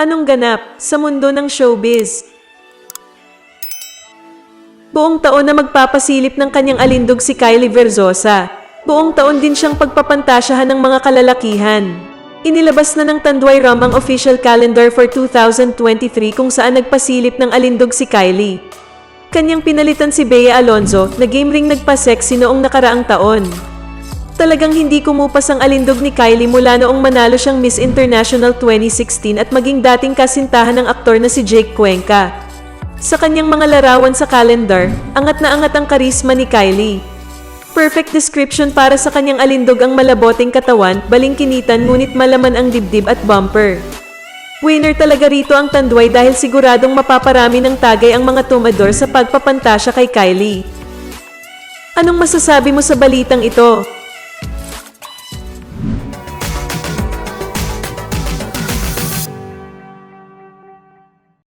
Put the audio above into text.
Anong ganap sa mundo ng showbiz? Buong taon na magpapasilip ng kanyang alindog si Kylie Verzosa. Buong taon din siyang pagpapantasyahan ng mga kalalakihan. Inilabas na ng Tanduay Ram ang official calendar for 2023 kung saan nagpasilip ng alindog si Kylie. Kanyang pinalitan si Bea Alonzo na game ring nagpa-sexy noong nakaraang taon. Talagang hindi kumupas ang alindog ni Kylie mula noong manalo siyang Miss International 2016 at maging dating kasintahan ng aktor na si Jake Cuenca. Sa kanyang mga larawan sa calendar, angat na angat ang karisma ni Kylie. Perfect description para sa kanyang alindog ang malaboting katawan, balingkinitan ngunit malaman ang dibdib at bumper. Winner talaga rito ang Tanduay dahil siguradong mapaparami ng tagay ang mga tumador sa pagpapantasya kay Kylie. Anong masasabi mo sa balitang ito?